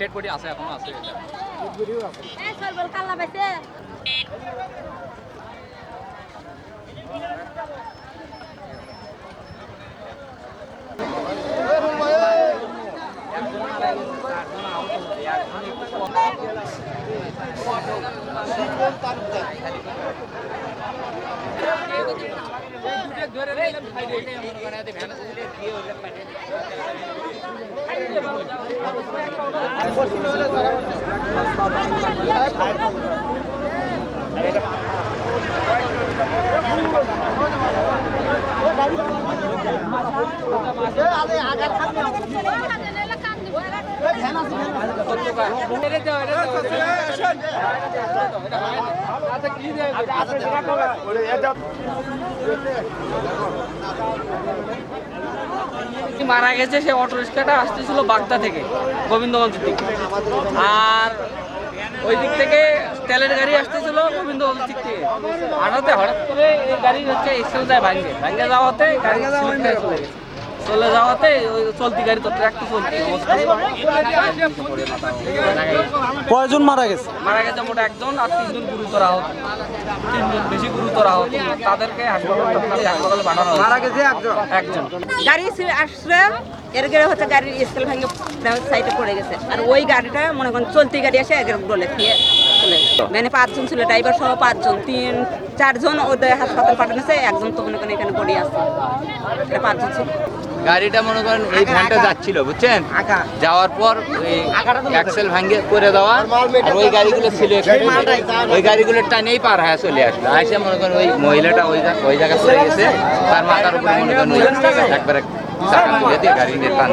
Dead body আছে এখনও আছে। এটা এই মারা গেছে সে অটো রিক্সাটা আসতেছিল বাগদা থেকে গোবিন্দগঞ্জ দিক। আর ওই দিক থেকে তেলের গাড়ি আসতেছিল গোবিন্দগঞ্জ দিক থেকে। হঠাৎ হঠাৎ করে এই গাড়ি হচ্ছে এক্সেল যায় ভাঙ্গে ভাঙ্গে যাওয়াতে গাড়ি চলে গেছে। চলে যাওয়াতে ওই চলতি গাড়ি তো ট্রাকটি চলতি অবস্থা। কয়জন মারা গেছে? মারা গেছে মোটা একজন আর তিনজন গুরুতর আহত। তিনজন বেশি গুরুতর আহত। তাদেরকে হাসপাতালে হাসপাতালে পাঠানো মারা গেছে একজন। একজন। গাড়ি আসছে এর গেলে হচ্ছে গাড়ির স্কেল ভেঙে সাইডে পড়ে গেছে। আর ওই গাড়িটা মনে করেন চলতি গাড়ি এসে একের ডলে খেয়ে চলে গেছে মানে পাঁচজন ছিল ড্রাইভার সহ পাঁচজন। তিন চারজন ওদের হাসপাতাল পাঠানোছে একজন তো মনে করেন এখানে পড়ে আছে। এটা পাঁচজন ছিল। গাড়িটা মনে করেন এই ভ্যানটা যাচ্ছিল বুঝছেন? যাওয়ার পর অ্যাক্সেল ভাঙ্গে করে দেওয়া আর ওই গাড়িগুলো ছিল ওই গাড়িগুলোর টানেই পার হয়ে চলে আসলো। আসে মনে করেন ওই মহিলাটা ওই ওই জায়গায় পড়ে গেছে। তার মাথার উপরে মনে করেন একবারে গাড়ি নিয়ে টান